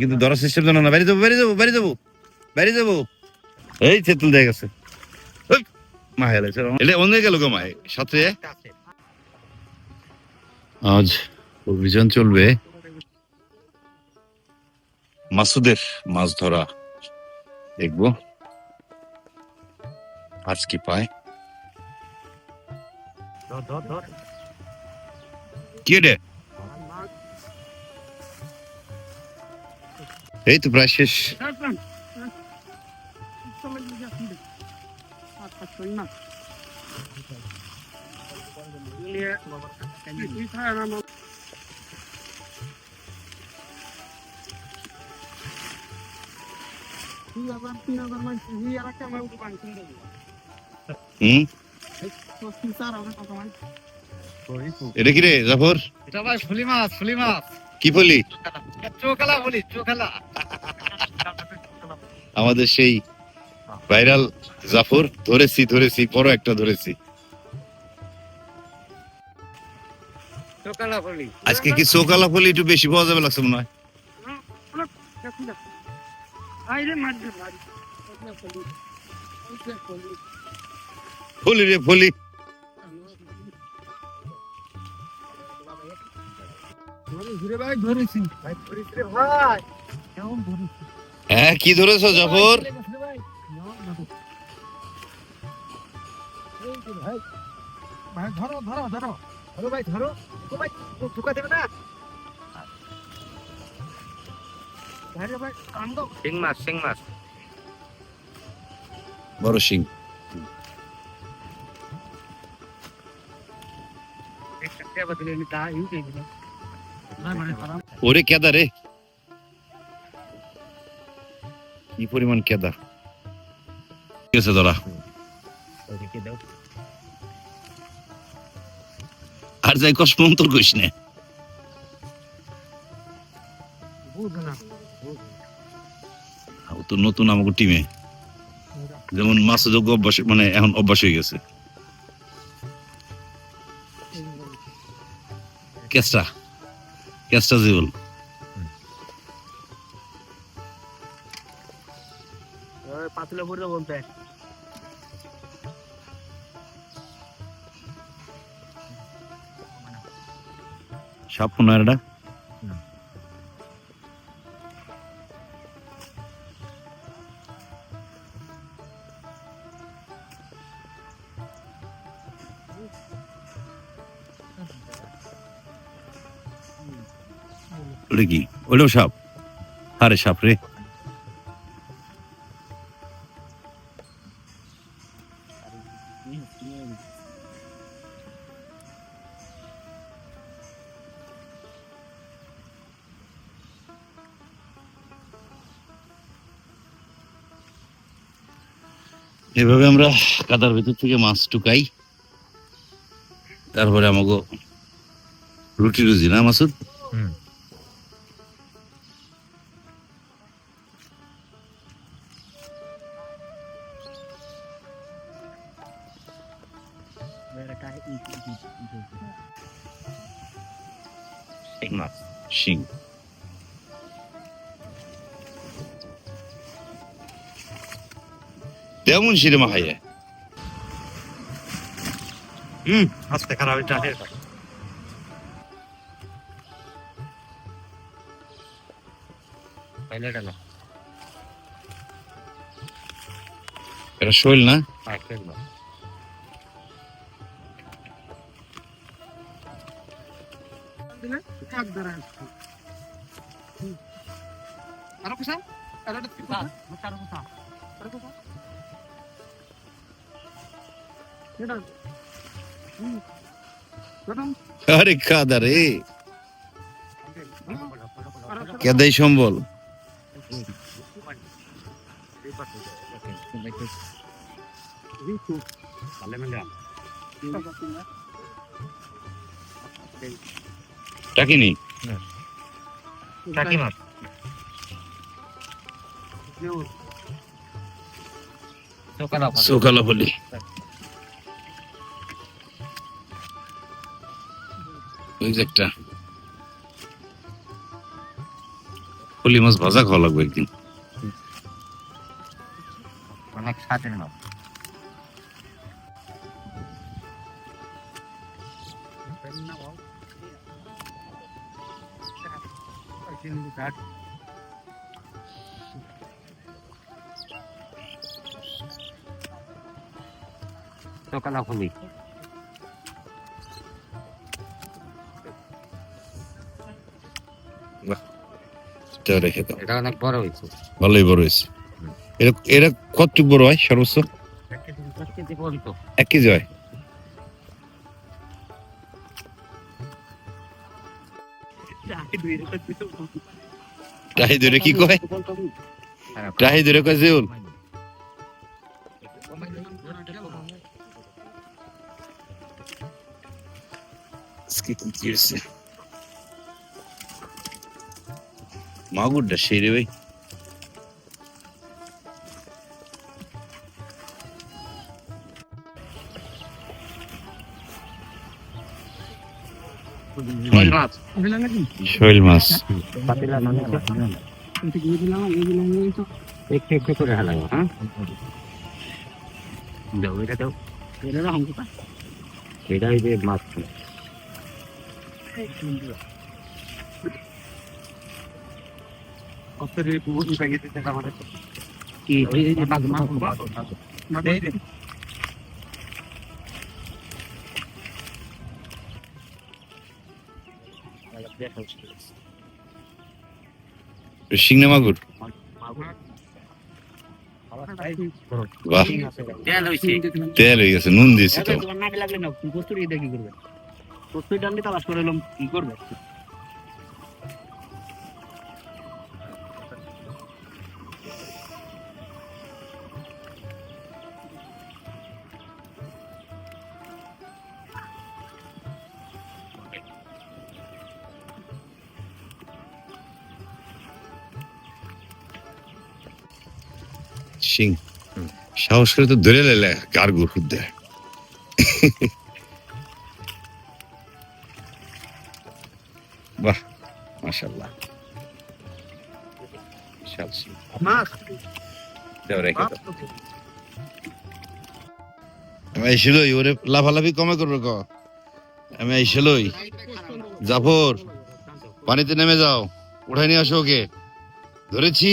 কিন্তু ধরার সিস্টেম জানো না। বাইরে যাব বাইরে যাব বাইরে যাব বাইরে যাব। এই গেছে। ওই, মাহে এটা অন্য গেল গো সাথে আজ অভিযান চলবে। মাসুদের মাছ ধরা। দেখব। আজ কি পায়? কি রে এই তো প্রায় শেষ। হুম? এটা কি রে জাফর? এটা ভাই ফুলি মাছ ফুলি মাছ। কি বলি চোখালা ফুলি চোখালা। আমাদের সেই ভাইরাল জাফর ধরেছি ধরেছি বড় একটা ধরেছি। আজকে কি চোকালা ফলি একটু বেশি পাওয়া যাবে লাগছে মনে হয়? ফলি রে ফলি হ্যাঁ কি ধরেছো জাফর? ধরো ধরো ধরো। ধরো ভাই ধরো। ভাই ঢুকা দেবে না? ভাই রে ভাই কান্দ। সিং মাছ সিং মাছ। বড় সিং একটা টেবা দিলে আমি তা ইউ ওরে কেদা রে। কি পরিমাণ কেদা ঠিক আছে ধরা আর যাই কষ্ট অন্তর করিস না। তো নতুন আমাকে টিমে যেমন মাছ যোগ্য অভ্যাস মানে এখন অভ্যাস হয়ে গেছে। কেসটা। কেসটা জীবন পাতলা পড়ে বলতে সাপ মনে হয় এটা ওটা কি সাপ। আরে সাপ রে। এভাবে আমরা কাদার ভিতর থেকে মাছ টুকাই। তারপরে আমাকে রুটি রুজি, না মাসুদ? তেমন সিরে মাখাইয়া হুম আস্তে খারাপ এটা এটা শৈল না? একদম আরও কুসা আরও কাদা রে। কেদাই সম্বল। টাকিনি। টাকি মাছ সকালা বলি। ওই যে একটা পলি মাছ ভাজা খাওয়া লাগবে একদিন। অনেক স্বাদের মাছ। সকাল খুলি এটা রেখে দাও। এটা অনেক বড় হয়েছে। ভালোই বড় হয়েছে। এরা এরা কত বড় হয় সর্বোচ্চ? বলতো এক কেজি হয়? টাহি ধরে কি কয়? টাহি ধরে কয় জেউল? আজকে কি কি মাগুরটা সেই রে ভাই। শৈল মাছ। একটু একটু করে হালাবো হ্যাঁ? দাও এটা দাও। এটা দাও হাঙ্কুটা যে মাছ। শিংনা মাগুর? তেল হইছে। তেল হয়ে গেছে নুন দিয়েছি তো। লাগলে না কস্তুরি কি করবে। কস্তুরি ডান্ডি তালাশ করে এলাম কি করবে? শিং। সাহস করে তো ধরে লেলে কার গুড় দেয় বাহ মাশাল্লাহ আমি আইসিলই ওরে লাফালাফি কমে করবে ক। আমি আইসিলই জাফর, পানিতে নেমে যাও। উঠাই নিয়ে আসো ওকে। ধরেছি।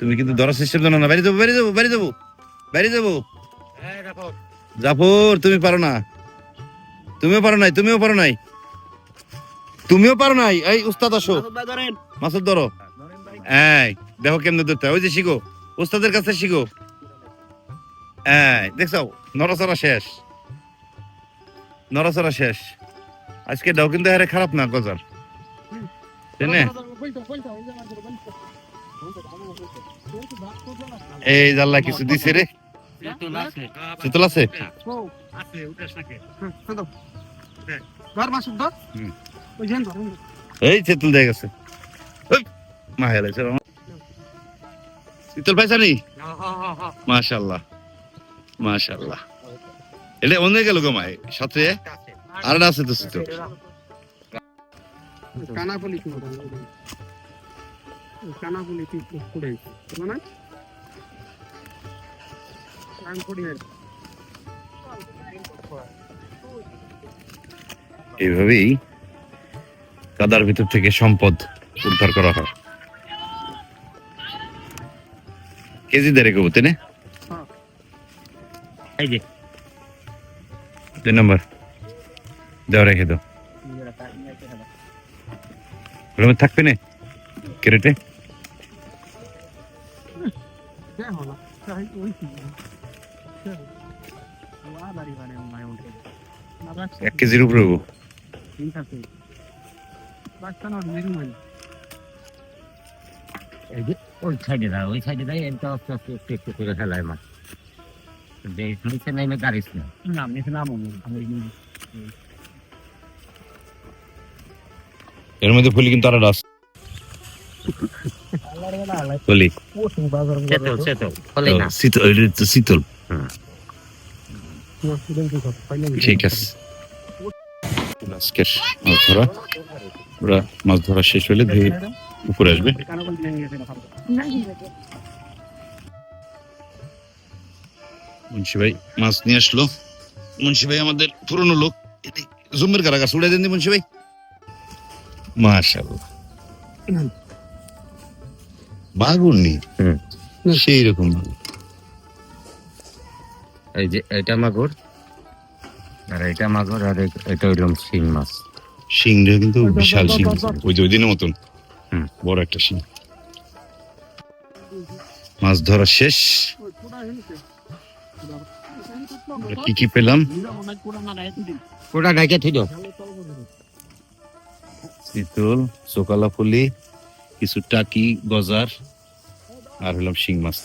তুমি কিন্তু ধরার সিস্টেম জানো না। বাইরে যাব বাইরে যাব বাইরে যাব বাইরে যাব। জাফর। তুমি পারো না। তুমিও পারো নাই তুমিও পারো নাই। তুমিও পারো নাই। এই উস্তাদ আসো। মাসুদ ধরো। এই দেখো কেমনে ধরতে ওই যে শিখো উস্তাদের কাছে শিখো। এই দেখছ নড়াচড়া শেষ। নড়াচড়া শেষ। আজকে দাও কিন্তু হারে খারাপ না গজার এই জাল্লা কিছু দিছে রে। শীতল আছে? এই তেঁতুল দিয়ে গেছে। হেলাইছে শীতল পাইছা নি? মাশাল্লাহ মাশাল্লাহ এটা অন্য গেল গো মায়। সাথে? আর আছে তো শীতল কানাপলি কি কানাপলি কি করে না কান এইভাবেই কাদার ভিতর থেকে সম্পদ উদ্ধার করা হয়। কেজি দেড়ে কবু তাই না? এই যে। দুই নম্বর। দেওয়া রেখে দাও। মধ্যে থাকবে না কেরেটে। এক কেজির উপরে। ওই সাইডে দাও ওই সাইডে দাও এটা আস্তে আস্তে একটু একটু করে ফেলায় মাছ নিচে নেমে গাড়িস না। নাম নিচে নাম এর মধ্যে ফুলি কিন্তু আরও রাস ফলে। শীতল তো শীতল। ঠিক আছে। আজকের মাছ ধরা। ওরা মাছ ধরা শেষ হলে ধুয়ে উপরে আসবে। মুন্সি ভাই মাছ নিয়ে আসলো। মুন্সি ভাই আমাদের পুরনো লোক। জুমের কারাগার উড়ে দেন মুন্সি ভাই। মাশাআল্লাহ। বাগুন নি হুম। সেই রকম। এই যে এটা মাগুর আর এটা মাগুর আর এটা হইলাম শিং মাছ। শিংটা কিন্তু বিশাল শিং। ওই যে ওই দিনের মতন। হুম। বড় একটা শিং। মাছ ধরা শেষ। কি কি পেলাম? পুরা ঢাকে থইল শীতল চোকালা ফুলি কিছু টাকি গজার আর হলাম শিং মাছ।